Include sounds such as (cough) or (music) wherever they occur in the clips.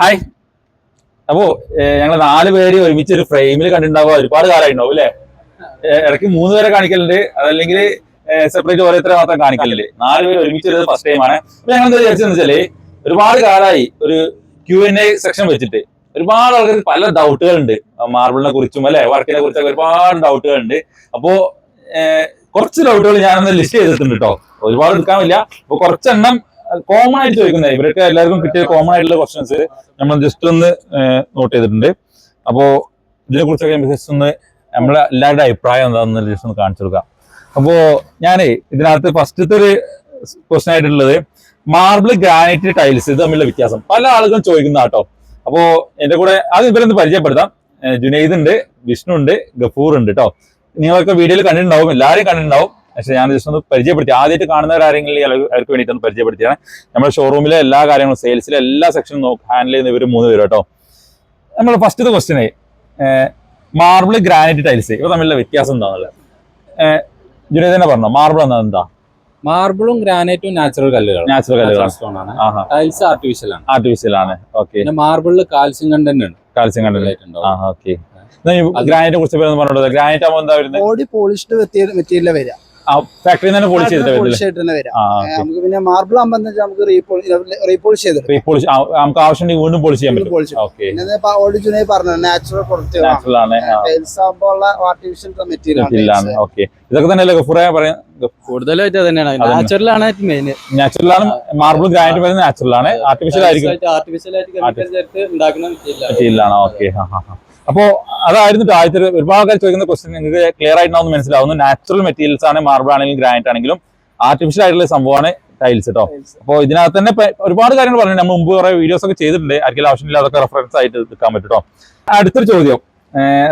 Hi അപ്പോ ഞങ്ങൾ നാല് പേര് ഒരുമിച്ച് ഒരു ഫ്രെയിമിൽ കണ്ടിട്ടുണ്ടാവുക. ഒരുപാട് കാലമായിട്ടുണ്ടാവും അല്ലേ? ഇടയ്ക്ക് മൂന്ന് പേരെ കാണിക്കലുണ്ട്. അതല്ലെങ്കിൽ സെപ്പറേറ്റ് ഓരോരുത്തരെ മാത്രം കാണിക്കലുണ്ട് നാല് പേര് ഒരുമിച്ച് ഒരു ഫസ്റ്റ് ടൈം ആണ്. അപ്പൊ ഞങ്ങൾ എന്താ വിചാരിച്ചതെന്ന് വെച്ചാൽ ഒരുപാട് കാലമായി ഒരു ക്യു എൻ എ സെക്ഷൻ വെച്ചിട്ട് ഒരുപാട് ആൾക്കാർക്ക് പല ഡൗട്ടുകൾ ഉണ്ട് മാർബിളിനെ കുറിച്ചും അല്ലെ? വർക്കിനെ കുറിച്ചൊക്കെ ഒരുപാട് ഡൗട്ടുകൾ ഉണ്ട് അപ്പോ കുറച്ച് ഡൗട്ടുകൾ ഞാനൊന്ന് ലിസ്റ്റ് ചെയ്തിട്ടുണ്ട് കേട്ടോ ഒരുപാട് എടുക്കാനില്ല അപ്പൊ കുറച്ചെണ്ണം കോമൺ ആയിട്ട് ചോദിക്കുന്നത്. ഇവരൊക്കെ എല്ലാവർക്കും കിട്ടിയ കോമൺ ആയിട്ടുള്ള ക്വസ്റ്റ്യൻസ് നമ്മൾ ജസ്റ്റ് ഒന്ന് നോട്ട് ചെയ്തിട്ടുണ്ട്. അപ്പോ ഇതിനെ കുറിച്ചൊക്കെ ജസ്റ്റ് ഒന്ന് നമ്മളെ എല്ലാവരുടെ അഭിപ്രായം എന്താണെന്ന് ജസ്റ്റ് ഒന്ന് കാണിച്ചു കൊടുക്കാം. അപ്പോ ഞാനേ ഇതിനകത്ത് ഫസ്റ്റത്തെ ഒരു ക്വസ്റ്റൻ ആയിട്ടുള്ളത് മാർബിൾ ഗ്രാനൈറ്റ് ടൈൽസ് ഇത് തമ്മിലുള്ള വ്യത്യാസം. പല ആളുകളും ചോദിക്കുന്ന കേട്ടോ അപ്പോ എന്റെ കൂടെ അത് ഇവരൊന്ന് പരിചയപ്പെടുത്താം. ജുനൈദ് ഉണ്ട് വിഷ്ണു ഉണ്ട് ഗഫൂർ ഉണ്ട് കേട്ടോ നിങ്ങളൊക്കെ വീഡിയോയിൽ കണ്ടിട്ടുണ്ടാവും എല്ലാവരും കണ്ടിട്ടുണ്ടാവും. പക്ഷെ ഞാൻ ജസ്റ്റ് ഒന്ന് പരിചയപ്പെടുത്തി. ആദ്യമായിട്ട് കാണുന്നവരാരെങ്കിലും അവർക്ക് വേണ്ടിയിട്ട് ഒന്ന് പരിചയപ്പെടുത്തിയാണ് നമ്മുടെ ഷോറൂമിലെ എല്ലാ കാര്യങ്ങളും സെയിൽസിലെ എല്ലാ സെക്ഷനും ഹാൻഡിൽ ചെയ്യുന്ന ഇവർ മൂന്ന് പേര് കേട്ടോ. നമ്മൾ ഫസ്റ്റത്തെ ക്വസ്റ്റ്യനെ മാർബിൾ ഗ്രാനൈറ്റ് ടൈൽസ് ഇവ തമ്മിലുള്ള വ്യത്യാസം എന്താണുള്ളത് ജുനൈദ് തന്നെ പറഞ്ഞോ. മാർബിൾ എന്നാൽ എന്താ? മാർബിളും ഗ്രാനൈറ്റും നാച്ചുറൽ കല്ലുകൾ നാച്ചുറൽ സ്റ്റോൺ ആണ്. ടൈൽസ് ആർട്ടിഫിഷ്യൽ ആണ്. ആർട്ടിഫിഷ്യൽ ആണ്. ഓക്കെ പിന്നെ മാർബിളിൽ കാൽസ്യം കണ്ടന്റ് ഉണ്ട്. കാൽസ്യം കണ്ടന്റ് ഉണ്ടാവും. ആ. ഓക്കെ ഗ്രാനൈറ്റിനെ കുറിച്ച് പറഞ്ഞോളൂ. ഗ്രാനൈറ്റ് ആകുമ്പോൾ എന്താ വരുന്നത്? ബോഡി പോളിഷ്ഡ് മെറ്റീരിയൽ വരിക. ഫാക്ടറിയിൽ തന്നെ പോളിഷ് ചെയ്തിട്ട് ആ നമുക്ക് പിന്നെ മാർബിൾ ആകുമ്പോൾ നമുക്ക് റീപോളിഷ് ചെയ്തിട്ട് പോളിഷ് നമുക്ക് ആവശ്യമുണ്ടെങ്കിൽ വീണ്ടും പോളിഷ് ചെയ്യാൻ പറ്റും. ഓൾഡ് ജുനൈ പറഞ്ഞത് നാച്ചുറൽ പ്രൊഡക്റ്റ് ആകുമ്പോൾ ആർട്ടിഫിഷ്യൽ മെറ്റീരിയൽ ആണ് ഓക്കെ ഇതൊക്കെ തന്നെയല്ലേ ഗഫൂറെ പറയാം കൂടുതലായിട്ട് തന്നെയാണ്. ആണ് മെയിൻ നാച്ചുറൽ ആണ് മാർബിൾ ഗ്രാനൈറ്റ് പറയുന്നത് നാച്ചുറൽ ആണ്. ആർട്ടിഫിഷ്യൽ ആയിരിക്കും. ആർട്ടിഫിഷ്യൽ ആയിട്ട് ഉണ്ടാക്കുന്ന മെറ്റീരിയലാണ് ഓക്കെ അപ്പോ അതായിരുന്നു ആദ്യത്തെ ഒരുപാട് ആൾക്കാർ ചോദിക്കുന്ന ക്വസ്റ്റ്യൻ നിങ്ങൾക്ക് ക്ലിയർ ആയിട്ടാണെന്ന് മനസ്സിലാവുന്നു. നാച്ചുറൽ മെറ്റീരിയൽസ് ആണ് മാർബിൾ ആണെങ്കിലും ഗ്രാനൈറ്റ് ആണെങ്കിലും ആർട്ടിഫിഷ്യൽ ആയിട്ടുള്ള സംഭവമാണ് ടൈൽസ് കേട്ടോ അപ്പോൾ ഇതിനകത്ത് തന്നെ ഒരുപാട് കാര്യങ്ങൾ പറഞ്ഞു. നമ്മൾ മുമ്പ് കുറെ വീഡിയോസ് ഒക്കെ ചെയ്തിട്ടുണ്ട്. ആർക്കെങ്കിലും ആവശ്യമില്ല അതൊക്കെ റെഫറൻസ് ആയിട്ട് എടുക്കാൻ പറ്റും കേട്ടോ അടുത്തൊരു ചോദ്യം.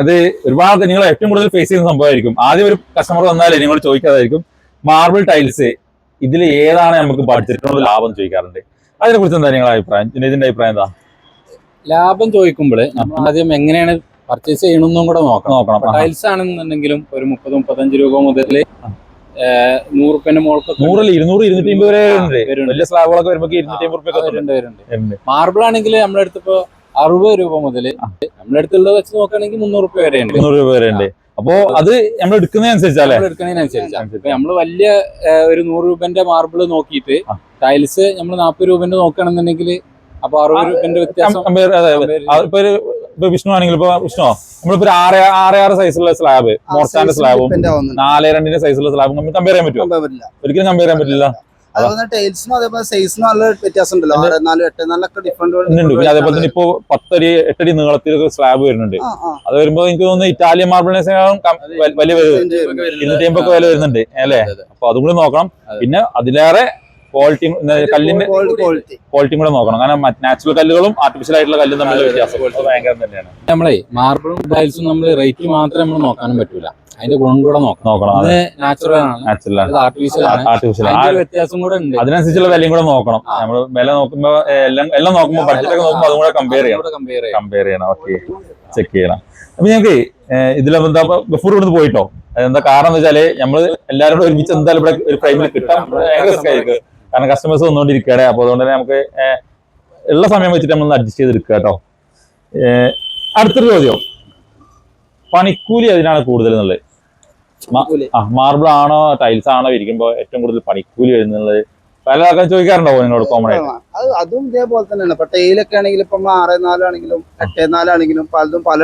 അത് ഒരുപാട് നിങ്ങൾ ഏറ്റവും കൂടുതൽ ഫേസ് ചെയ്യുന്ന സംഭവമായിരിക്കും. ആദ്യം ഒരു കസ്റ്റമർ വന്നാൽ നിങ്ങൾ ചോദിക്കാതായിരിക്കും. മാർബിൾ ടൈൽസ് ഇതിൽ ഏതാണ് നമുക്ക് ബഡ്ജറ്റിനോട് ലാഭം ചോദിക്കാറുണ്ട്. അതിനെ കുറിച്ച് എന്താ നിങ്ങളുടെ അഭിപ്രായം? ഇതിന്റെ അഭിപ്രായം എന്താ? ലാഭം ചോദിക്കുമ്പോൾ നമ്മൾ ആദ്യം എങ്ങനെയാണ് പർച്ചേസ് ചെയ്യണമെന്നും കൂടെ നോക്കണം. നോക്കണം. ടൈൽസ് ആണെന്നുണ്ടെങ്കിലും ഒരു മുപ്പത് മുപ്പത്തഞ്ച് രൂപ മുതൽ നൂറ് റുപ്യന്റെ മുകൾക്കൊക്കെ നൂറിൽ ഇരുന്നൂറ് ഇരുന്നൂറ്റി അമ്പത് വരെ വലിയ സ്ലാബുകളൊക്കെ വരുമ്പോൾ ഇരുന്നൂറ്റി അമ്പത് റുപ്യ വരുന്നുണ്ട്, വരുന്നുണ്ട്. മാർബിൾ ആണെങ്കിൽ നമ്മുടെ അടുത്ത് ഇപ്പൊ അറുപത് രൂപ മുതൽ നമ്മുടെ അടുത്തുള്ളത് വെച്ച് നോക്കുകയാണെങ്കിൽ മുന്നൂറ് രൂപ വരെ ഉണ്ട്. മുന്നൂറ് രൂപ വരെ ഉണ്ട്. അപ്പോ അത് നമ്മൾ എടുക്കുന്നതിനനുസരിച്ചാണ് ഇപ്പൊ നമ്മൾ വലിയ ഒരു നൂറ് രൂപന്റെ മാർബിൾ നോക്കിയിട്ട് ടൈൽസ് നമ്മൾ നാപ്പത് രൂപന്റെ നോക്കുകയാണെന്നുണ്ടെങ്കിൽ അപ്പൊ അറുപത് രൂപന്റെ വ്യത്യാസം കമ്പയർ compare ഇപ്പൊ ഒരു ഇപ്പൊ വിഷ്ണു ആണെങ്കിൽ ഇപ്പൊ വിഷ്ണു നമ്മളിപ്പോ ഒരു ആറ് ആറ് ആറ് സൈസുള്ള സ്ലാബ് മോർച്ചാന്റെ സ്ലാബും നാല് രണ്ടിന്റെ സൈസുള്ള സ്ലാബും നമുക്ക് കമ്പയർ ചെയ്യാൻ പറ്റുമോ ഒരിക്കലും കമ്പയർ ചെയ്യാൻ പറ്റില്ല. അതുപോലെ ടൈൽസിനും അതേപോലെ സൈസിനും നല്ല വ്യത്യാസം ഉണ്ടല്ലോ ആറ് നാലും എട്ട് നാലൊക്കെ ഉണ്ട് പിന്നെ അതേപോലെ തന്നെ ഇപ്പൊ പത്തടി എട്ടടി നീളത്തിലൊക്കെ സ്ലാബ് വരുന്നുണ്ട്. അത് വരുമ്പോ എനിക്ക് തോന്നുന്നു ഇറ്റാലിയൻ മാർബിളിനേക്കാളും വലിയ വില ഇരുന്നൂറ്റി വില വരുന്നുണ്ട്. അല്ലേ? അപ്പൊ അതും കൂടി നോക്കണം. പിന്നെ അതിലേറെ ക്വാളിറ്റി കല്ലിന്റെ ക്വാളിറ്റി ക്വാളിറ്റിയും കൂടെ നോക്കണം. കാരണം നാച്ചുറൽ കല്ലുകളും ആർട്ടിഫിഷ്യൽ ആയിട്ടുള്ള കല്ലും തമ്മിലുള്ള വ്യത്യാസം. അത് തന്നെയാണ്. നമ്മളെ മാർബിളും ടൈൽസും നമ്മൾ റേറ്റ് മാത്രമേ നമ്മൾ നോക്കാനും പറ്റൂല. അതിന്റെ ഗുണം കൂടെ നോക്കണം. അത്. നാച്ചുറൽ ആണ്. ആർട്ടിഫിഷ്യൽ ആണ്. ആർട്ടിഫിഷ്യൽ വ്യത്യാസം കൂടെ ഉണ്ട്. അതിനനുസരിച്ചുള്ള വിലയും കൂടെ നോക്കണം. നമ്മൾ വില നോക്കുമ്പോ എല്ലാം എല്ലാം നോക്കുമ്പോ ബഡ്ജറ്റ് ഒക്കെ നോക്കുമ്പോൾ അതും കൂടെ കമ്പയർ ചെയ്യണം. കമ്പയർ ചെയ്യണം. ഓക്കെ ചെക്ക് ചെയ്യണം. അപ്പൊ ഞങ്ങൾക്ക് ഇതിലെന്താ ബഫൂർ ഇവിടുന്ന് പോയിട്ടോ? എന്താ കാരണം എന്ന് വെച്ചാൽ നമ്മൾ എല്ലാവരും കൂടെ ഒരുമിച്ച് എന്തായാലും ഇവിടെ ഒരു പ്രൈമിൽ കിട്ടാൻ ഭയങ്കര കാരണം കസ്റ്റമേഴ്സ് വന്നുകൊണ്ടിരിക്കുകയാണ്. അപ്പൊ അതുകൊണ്ട് തന്നെ നമുക്ക് ഉള്ള സമയം വെച്ചിട്ട് നമ്മൾ അഡ്ജസ്റ്റ് ചെയ്തെടുക്കുക കേട്ടോ. അടുത്തൊരു ചോദ്യം. പണിക്കൂലി അതിനാണ് കൂടുതൽ എന്നുള്ളത്. ആ മാർബിൾ ആണോ ടൈൽസ് ആണോ ഇരിക്കുമ്പോൾ ഏറ്റവും കൂടുതൽ പണിക്കൂലി വരുന്നുള്ളത് പല ആൾക്കാർ ചോദിക്കാറുണ്ടോ നിങ്ങളോട് കോമൺ ആയിട്ട്. അത് അതും ഇതേപോലെ തന്നെയാണ്. ഇപ്പൊ ടൈലൊക്കെ ആണെങ്കിലും ഇപ്പം ആറ് നാലാണെങ്കിലും എട്ട് നാലാണെങ്കിലും പലതും പല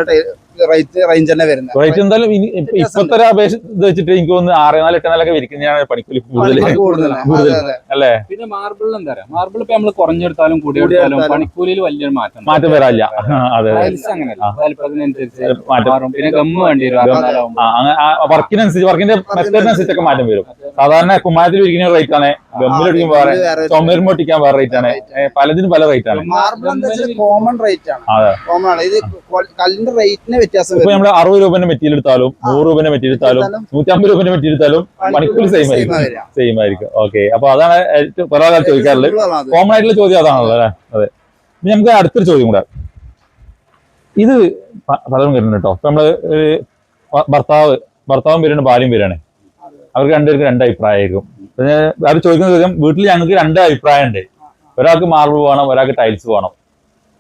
റേറ്റ് റേഞ്ച് തന്നെ വരുന്നത്. റേറ്റ് എന്തായാലും ഇനി ഇപ്പ- ഇപ്പത്തെ ഒരു അപേക്ഷ വെച്ചിട്ട് എനിക്ക് തോന്നുന്നു ആറ് നാല് എട്ട് നാലൊക്കെ വിരിക്കുന്നതാണ് പണിക്കൂലി കൂടുതൽ പണിക്കൂലി കൂടുതലാണ്. കൂടുതൽ അതെ, അതെ. അല്ലേ? പിന്നെ മാർബിൾ എന്താ പറയാ മാർബിൾ ഇപ്പൊ നമ്മൾ കുറഞ്ഞെടുത്താലും കൂടിയെടുത്താലും കൂടിയെടുത്താലും പണിക്കൂലിയിൽ വലിയൊരു മാറ്റം. മാറ്റം വരാല്ല അതെ (laughs) വർക്കിനനുസരിച്ച് വർക്കിന്റെ മെത്തേഡിനനുസരിച്ചൊക്കെ മാറ്റം വരും. സാധാരണ കുമ്മായത്തിൽ ഇരിക്കുന്ന റേറ്റ് ആണ്. ഗമ്മിലടിക്കുമ്പോൾ വേറെ ഇത് വേറെ ചുമരുമ്പോ ഒട്ടിക്കാൻ വേറെ റേറ്റ് ആണ്. പലതിനും പല റേറ്റ് ആണ്. മാർബിൾ കോമൺ റേറ്റ് ആണ്. അതെ. കോമൺ ആണ്. ഇത് കല്ലിന്റെ റേറ്റിന് വ്യത്യാസം ഇപ്പൊ നമ്മൾ നമ്മൾ അറുപത് രൂപന്റെ മെറ്റീരിയൽ എടുത്താലും നൂറ് രൂപന്റെ മെറ്റീരിയൽ എടുത്താലും നൂറ്റമ്പത് രൂപന്റെ മെറ്റീരിയൽ എടുത്താലും മണിക്കൂർ സെയിം ആയിരിക്കും. സെയിം ആയിരിക്കും. ഓക്കെ അപ്പൊ അതാണ് പല ചോദിക്കാറുള്ളത്. കോമൺ ആയിട്ടുള്ള ചോദ്യം അതാണല്ലോ അല്ലേ? അതെ. ഇനി നമുക്ക് അടുത്തൊരു ചോദ്യം കൂടെ. ഇത് പലരും വരുന്നുണ്ട് കേട്ടോ. ഇപ്പൊ നമ്മൾ ഭർത്താവ് ഭർത്താവും പേരാണ് ഭാര്യയും പേരാണ്. അവർക്ക് രണ്ടുപേർക്ക് രണ്ട് അഭിപ്രായമായിരിക്കും. അവർ ചോദിക്കുന്ന ചോദ്യം വീട്ടിൽ ഞങ്ങൾക്ക് രണ്ട് അഭിപ്രായം ഉണ്ട് ഒരാൾക്ക് മാർബിൾ വേണം ഒരാൾക്ക് ടൈൽസ് വേണം.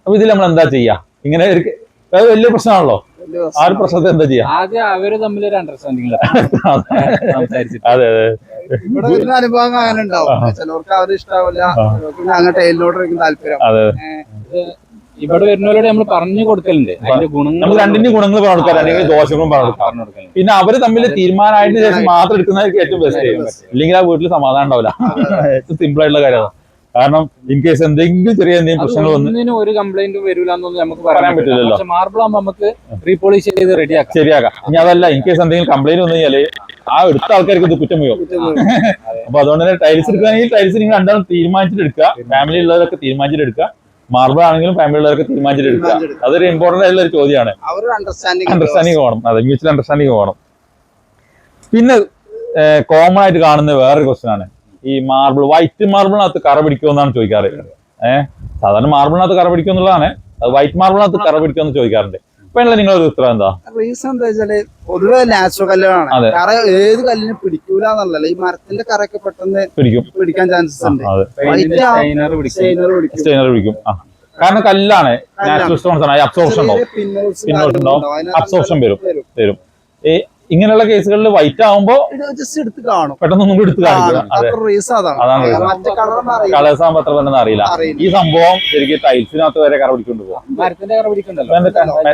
അപ്പൊ ഇതിൽ നമ്മൾ എന്താ ചെയ്യാ? ഇങ്ങനെ ഒരു അത് വലിയ പ്രശ്നമാണല്ലോ. ആ ഒരു പ്രശ്നത്തെ എന്താ ചെയ്യാ? ആദ്യം അവർ തമ്മിൽ ഒരു അണ്ടർസ്റ്റാൻഡിംഗ് സംസാരിച്ചിട്ട്. അതെ അതെ. ഇവിടെ വരുന്ന അനുഭവം അങ്ങനെ ഉണ്ടാവും. ചിലവർക്ക് അവർ ഇഷ്ടാവില്ല ആ. ചിലവർക്ക് പിന്നെ അങ്ങനെ ടൈലിനോടായിരിക്കും താല്പര്യം. അതെ ഇവിടെ വരുന്നവരോട് നമ്മൾ പറഞ്ഞു കൊടുക്കലുണ്ട്. നമ്മൾ രണ്ടിന്റെ ഗുണങ്ങൾ പറഞ്ഞു കൊടുക്കാം അല്ലെങ്കിൽ ദോഷങ്ങളും പറഞ്ഞു കൊടുക്കാം. പിന്നെ അവർ തമ്മിൽ തീരുമാനമായിട്ട് ശേഷം മാത്രം എടുക്കുന്നതായിരിക്കും ഏറ്റവും ബെസ്റ്റ് ഇല്ലെങ്കിൽ ആ വീട്ടിൽ സമാധാനം ഉണ്ടാവില്ല. ഏറ്റവും സിമ്പിൾ (laughs) ആയിട്ടുള്ള കാര്യമാണ്. കാരണം ഇൻ കേസ് എന്തെങ്കിലും ചെറിയ എന്തെങ്കിലും പ്രശ്നങ്ങൾ വന്നു ഒരു കംപ്ലൈന്റും വരില്ല എന്നൊന്നും നമുക്ക് പറയാൻ പറ്റില്ലല്ലോ. മാർബിൾ ആകുമ്പോൾ നമുക്ക് റീപോളിഷ് ചെയ്ത് റെഡിയാക്കാം ശരിയാക്കാം. ഇനി അതല്ല ഇൻ കേസ് എന്തെങ്കിലും കംപ്ലൈന്റ് വന്നു കഴിഞ്ഞാൽ ആ എടുത്ത ആൾക്കാർക്ക് ഇത് കുറ്റം പോയോ (laughs) അപ്പൊ അതുകൊണ്ട് തന്നെ ടൈൽസ് എടുക്കുകയാണെങ്കിൽ ടൈൽസ് നിങ്ങൾ രണ്ടാളും തീരുമാനിച്ചിട്ട് എടുക്കുക. ഫാമിലി ഉള്ളവരൊക്കെ തീരുമാനിച്ചിട്ട് എടുക്കുക. മാർബിൾ ആണെങ്കിലും ഫാമിലി ഉള്ളവരൊക്കെ തീരുമാനിച്ചിട്ട് എടുക്കുക. അതൊരു ഇമ്പോർട്ടന്റ് ആയിട്ടുള്ള ഒരു ചോദ്യമാണ്. അണ്ടർസ്റ്റാൻഡിങ് വേണം. അതെ മ്യൂച്വൽ അണ്ടർസ്റ്റാൻഡിങ് വേണം. പിന്നെ കോമൺ ആയിട്ട് കാണുന്ന വേറൊരു ക്വസ്റ്റൻ ആണ്. ഈ മാർബിൾ വൈറ്റ് മാർബിളിനകത്ത് കറ പിടിക്കുമെന്നാണ് ചോദിക്കാറ്. ഏഹ് സാധാരണ മാർബിളിനകത്ത് കറ പിടിക്കും എന്നുള്ളതാണ് അത് വൈറ്റ് മാർബിളിനകത്ത് കറ പിടിക്കുമെന്ന് ചോദിക്കാറുണ്ട്. ഇപ്പൊ ഉള്ള നിങ്ങളൊരു ഉത്തരം എന്താ? റീസൺ എന്താ വെച്ചാൽ പൊതുവെ നാച്ചുറൽ കല്ലുകളാണ്. കറ ഏത് കല്ലിനും പിടിക്കൂല എന്നുള്ളല്ല ഈ മരത്തിന്റെ കറയൊക്കെ പെട്ടെന്ന് പിടിക്കും. പിടിക്കാൻ ചാൻസസ് ഉണ്ട്. പിടിക്കും. കാരണം കല്ലാണ് നാച്ചുറൽ സ്റ്റോൺസ് ആണ്. അബ്സോർപ്ഷൻ ഉണ്ടാവും. അബ്സോർപ്ഷൻ വരും. വരും. ഈ ഇങ്ങനെയുള്ള കേസുകളിൽ വൈറ്റ് ആവുമ്പോ ജസ്റ്റ് എടുത്ത് കാണും. പെട്ടെന്ന് ഒന്നും എടുത്ത് അറിയില്ല. കളേഴ്സ് ആകുമ്പോൾ അത്ര തന്നെ അറിയില്ല. അറിയില്ല. ഈ സംഭവം ശരിക്കും ടൈൽസിനകത്ത് വരെ കറ പിടിക്കൊണ്ട് പോകും ചോദിക്കാണ്ട്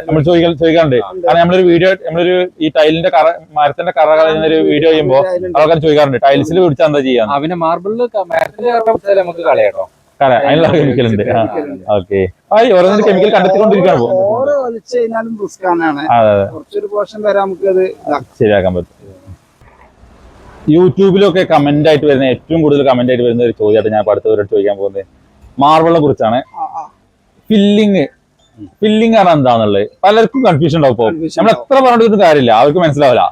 നമ്മൾ ചോദിക്കാൻ ചോദിക്കാറുണ്ട്. കാരണം നമ്മളൊരു വീഡിയോ നമ്മളൊരു ഈ ടൈലിന്റെ കറ മരത്തിന്റെ കറ കളയുന്ന ഒരു വീഡിയോ ചെയ്യുമ്പോൾ ആൾക്കാർ ചോദിക്കാറുണ്ട് ടൈൽസിൽ പിടിച്ചാൽ എന്താ ചെയ്യാം? അവന് മാർബിളിൽ മരത്തിന്റെ കറ പിടിച്ചാൽ നമുക്ക് കളയാട്ടോ? കറ അതിനുള്ള കെമിക്കൽ ഉണ്ട്. ഓക്കെ ആ ഓരോന്നിന്റെ കെമിക്കൽ കണ്ടെത്തിക്കൊണ്ടിരിക്കുകയാണ് പോകും ഓരോ വലിച്ചു കഴിഞ്ഞാലും റിസ്ക് ആണ് അതെ. കുറച്ചൊരു പോർഷൻ വരെ ശരിയാക്കാൻ പറ്റും. യൂട്യൂബിലൊക്കെ കമന്റ് ആയിട്ട് വരുന്ന ഏറ്റവും കൂടുതൽ കമന്റ് ആയിട്ട് വരുന്ന ഒരു ചോദ്യമായിട്ട് ഞാൻ അടുത്തവരോട് ചോദിക്കാൻ പോകുന്നത് മാർബിളിനെ കുറിച്ചാണ്. ഫില്ലിങ് ഫില്ലിങ് ആണ് എന്താന്നുള്ളത്? പലർക്കും കൺഫ്യൂഷൻ ഉണ്ടാവും നമ്മൾ എത്ര പറഞ്ഞിട്ട് കാര്യമില്ല. അവർക്ക് മനസ്സിലാവില്ല.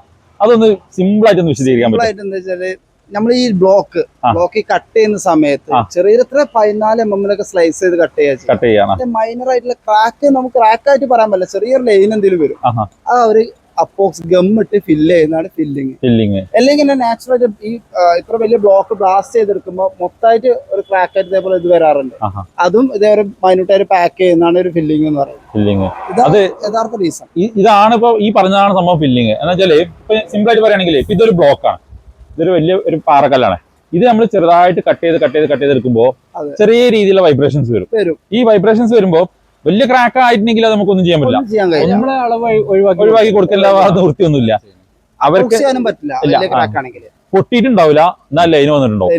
അതൊന്ന് സിമ്പിൾ ആയിട്ട് ഒന്ന് വിശദീകരിക്കാൻ പറ്റും. നമ്മൾ ഈ ബ്ലോക്ക്. ബ്ലോക്ക് കട്ട് ചെയ്യുന്ന സമയത്ത് ചെറിയത്ര ചെറിയ എത്ര പതിനാല് എം എമ്മിലൊക്കെ സ്ലൈസ് ചെയ്ത് കട്ട് ചെയ്യാ കട്ട് മൈനർ ആയിട്ടുള്ള ക്രാക്ക് നമുക്ക് ക്രാക്ക് ആയിട്ട് പറയാൻ പറ്റില്ല. ചെറിയൊരു ലൈൻ എന്തെങ്കിലും വരും. ആ അത് അവർ അപ്പോക്സ് ഗം ഇട്ട് ഫില്ല് ചെയ്യുന്നതാണ് ഫില്ലിങ് ഫില്ലിങ് അല്ലെങ്കിൽ നാച്ചുറൽ ആയിട്ട് ഈ ഇത്ര വലിയ ബ്ലോക്ക് ബ്ലാസ്റ്റ് ചെയ്തെടുക്കുമ്പോൾ മൊത്തമായിട്ട് ഒരു ക്രാക്ക് ആയിട്ട് ഇതേപോലെ ഇത് വരാറുണ്ട്. അതും ഇതേപോലെ മൈന്യൂട്ടായിട്ട് പാക്ക് ചെയ്യുന്നതാണ് ഒരു ഫില്ലിംഗ് എന്ന് പറയുന്നത്. ഫില്ലിങ് അത് യഥാർത്ഥ റീസൺ ഇതാണ് ഇപ്പൊ ഈ പറഞ്ഞതാണ് സംഭവം ഫില്ലിങ് എന്ന് വെച്ചാൽ സിമ്പിൾ ആയിട്ട് പറയുകയാണെങ്കിൽ ഇതൊരു ബ്ലോക്കാണ് ഇതൊരു വലിയ ഒരു പാറക്കല്ലാണ്. ഇത് നമ്മൾ ചെറുതായിട്ട് കട്ട് ചെയ്ത് കട്ട് ചെയ്ത് കട്ട് ചെയ്തെടുക്കുമ്പോൾ അതെ. ചെറിയ രീതിയിലുള്ള വൈബ്രേഷൻസ് വരും. ഈ വൈബ്രേഷൻസ് വരുമ്പോൾ വലിയ ക്രാക്ക് ആയിട്ടുണ്ടെങ്കിൽ അത് നമുക്കൊന്നും ചെയ്യാൻ പറ്റില്ല. ഒഴിവാക്കി കൊടുക്കില്ല വൃത്തിയൊന്നുമില്ല. അവർക്ക് Box പറ്റില്ല. വലിയ ആ. ആണെങ്കിൽ പൊട്ടിയിട്ടുണ്ടാവില്ല എന്നാൽ ലൈൻ വന്നിട്ടുണ്ടാവും.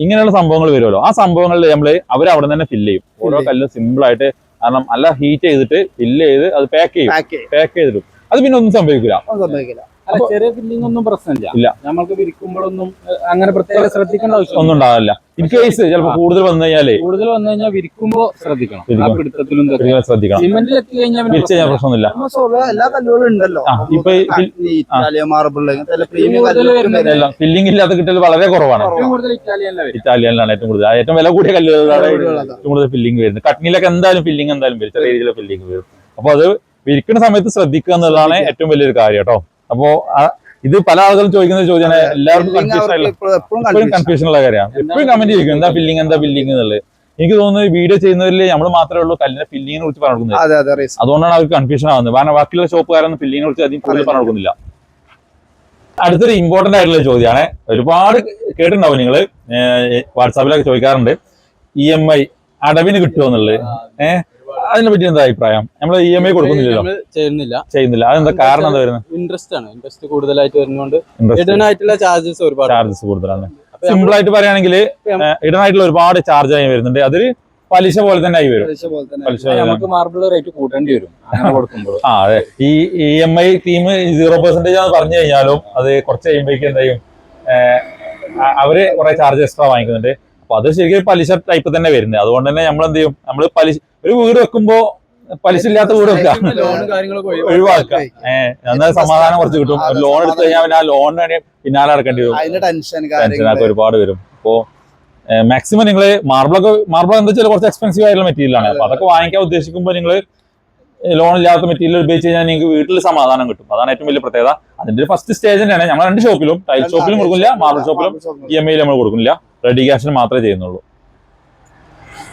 ഇങ്ങനെയുള്ള സംഭവങ്ങൾ വരുമല്ലോ. ആ സംഭവങ്ങളിൽ നമ്മൾ അവർ അവിടെ തന്നെ ഫില്ല് ചെയ്യും. ഓരോ. കല്ലും സിമ്പിൾ ആയിട്ട് കാരണം നല്ല ഹീറ്റ് ചെയ്തിട്ട് ഫില്ല് ചെയ്ത് അത് പാക്ക് ചെയ്യും. പാക്ക് ചെയ്തിട്ടും ചെയ്തിടും. അത് പിന്നെ ഒന്നും സംഭവിക്കില്ല ഒന്നും സംഭവിക്കില്ല അല്ല ചെറിയ ഫില്ലിംഗ് ഒന്നും പ്രശ്നമില്ല. ഇല്ല. നമ്മൾക്ക് വിരിക്കുമ്പോഴൊന്നും ഏഹ്, അങ്ങനെ പ്രത്യേക ശ്രദ്ധിക്കേണ്ട ആവശ്യം ഒന്നും ഉണ്ടാവില്ല. ഇൻ കേസ് ചിലപ്പോൾ കൂടുതൽ വന്നു കഴിഞ്ഞാലേ കൂടുതൽ വന്നു കഴിഞ്ഞാൽ വിരിക്കുമ്പോ ശ്രദ്ധിക്കണം. ആ പിടുത്തത്തിലും. ശ്രദ്ധിക്കണം. സിമെന്റിൽ എത്തി കഴിഞ്ഞാൽ പ്രശ്നമൊന്നുമില്ല. എല്ലാ കല്ലുകളും ഉണ്ടല്ലോ. ഇപ്പൊ മാർബിൾ ഫില്ലിംഗ് ഇല്ലാത്ത കിട്ടൽ വളരെ കുറവാണ്. ഇറ്റാലിയനിലാണ് ഏറ്റവും കൂടുതൽ. ഏറ്റവും വില കൂടിയ കല്ലുകളാണ് കല്ലുകളാണ്. ഏറ്റവും കൂടുതൽ ഫില്ലിംഗ് വരുന്നത്. കട്നിയിലൊക്കെ എന്തായാലും ഫില്ലിംഗ് എന്തായാലും വരും. ചെറിയ രീതിയിലുള്ള ഫില്ലിംഗ് വരും. അപ്പൊ അത് വിരിക്കുന്ന സമയത്ത് ശ്രദ്ധിക്കുക എന്നുള്ളതാണ് ഏറ്റവും വലിയൊരു കാര്യം കേട്ടോ. അപ്പോ ഇത് പല ആളുകളും ചോദിക്കുന്ന ചോദ്യമാണ് എല്ലാവർക്കും എപ്പോഴും കൺഫ്യൂഷൻ ഉള്ള കാര്യമാണ്. എപ്പോഴും കമന്റ് ചെയ്യും എന്താ ഫില്ലിംഗ് എന്താ ഫില്ലിംഗ് എന്നുള്ളത്. എനിക്ക് തോന്നുന്നു വീഡിയോ ചെയ്യുന്നവരിൽ നമ്മൾ മാത്രമേ ഉള്ളൂ കല്ലിന്റെ ഫില്ലിങ്ങിനെ കുറിച്ച് പറഞ്ഞു കൊടുക്കുന്നത് അതുകൊണ്ടാണ് അവർക്ക് കൺഫ്യൂഷൻ ആവുന്നത്. കാരണം ബാക്കിയുള്ള ഷോപ്പുകാരൊന്നും ഫില്ലിങ്ങിനെ കുറിച്ച് അധികം കൂടുതൽ പറഞ്ഞു കൊടുക്കുന്നില്ല അടുത്തൊരു ഇമ്പോർട്ടന്റ് ആയിട്ടുള്ള ചോദ്യമാണ്. ഒരുപാട് കേട്ടിട്ടുണ്ടാവും നിങ്ങൾ വാട്സാപ്പിലൊക്കെ ചോദിക്കാറുണ്ട്. ഇ എം ഐ അടവിന് കിട്ടുമോ എന്നുള്ളത്? ഏഹ് അതിനെ പറ്റി എന്താ അഭിപ്രായം? നമ്മൾ ഇ എം ഐ കൊടുക്കുന്നില്ലല്ലോ. ചെയ്യുന്നില്ല. ചെയ്യുന്നില്ല. അതെന്താ കാരണം എന്താ വരുന്നത്? ഇൻട്രസ്റ്റ് ആണ്. ഇൻട്രസ്റ്റ് കൂടുതലായിട്ട് ഇൻട്രസ്റ്റ് ഇടനായിട്ടുള്ള ചാർജസ് ഒരുപാട്. ചാർജസ് കൂടുതലാണ്. സിമ്പിൾ ആയിട്ട് പറയുകയാണെങ്കിൽ ഇടനായിട്ടുള്ള ഒരുപാട് ചാർജ് ആയി വരുന്നുണ്ട്. അതൊരു പലിശ പോലെ തന്നെ ആയി വരും. പലിശ പോലെ നമുക്ക് മാർബിൾ റേറ്റ് കൂട്ടേണ്ടി വരും. ആ. അതെ. ഈ E M I team zero percentage ആണ് പറഞ്ഞു കഴിഞ്ഞാലും അത് കുറച്ച് കഴിയുമ്പോഴേക്കും എന്തായാലും അവർ കുറെ ചാർജ് എക്സ്ട്രാ വാങ്ങിക്കുന്നുണ്ട്. അപ്പൊ അത് ശരിക്കും പലിശ ടൈപ്പ് തന്നെ വരുന്നത്. അതുകൊണ്ട് തന്നെ നമ്മൾ എന്ത് ചെയ്യും? നമ്മൾ പലിശ ഒരു വീട് വെക്കുമ്പോ പലിശ ഇല്ലാത്ത വീട് വെക്കാം ഒഴിവാക്കുക. ഏഹ് എന്നാൽ സമാധാനം കുറച്ച് കിട്ടും. ലോൺ എടുത്തു കഴിഞ്ഞാൽ പിന്നെ ആ ലോണിന് പിന്നാലെ അടക്കേണ്ടി വരും. ടെൻഷൻ ടെൻഷനൊക്കെ ഒരുപാട് വരും. അപ്പോ മാക്സിമം നിങ്ങൾ മാർബിളൊക്കെ മാർബിൾ എന്താ വെച്ചാൽ കുറച്ച് എക്സ്പെൻസീവ് ആയിട്ടുള്ള മെറ്റീരിയൽ ആണ്. അപ്പൊ അതൊക്കെ വാങ്ങിക്കാൻ ഉദ്ദേശിക്കുമ്പോൾ നിങ്ങൾ ലോൺ ഇല്ലാത്ത മെറ്റീരിയൽ ഉപയോഗിച്ച് കഴിഞ്ഞാൽ നിങ്ങൾക്ക് വീട്ടിൽ സമാധാനം കിട്ടും. അതാണ് ഏറ്റവും വലിയ പ്രത്യേകത. അതിന്റെ ഫസ്റ്റ് സ്റ്റേജ് തന്നെയാണ്. ഞങ്ങൾ രണ്ട് ഷോപ്പിലും ടൈൽ ഷോപ്പിലും കൊടുക്കില്ല മാർബിൾ ഷോപ്പിലും ഇ എം ഐയിൽ നമ്മൾ കൊടുക്കുന്നില്ല. റെഡി ക്യാഷിന് മാത്രമേ ചെയ്യുന്നുള്ളൂ.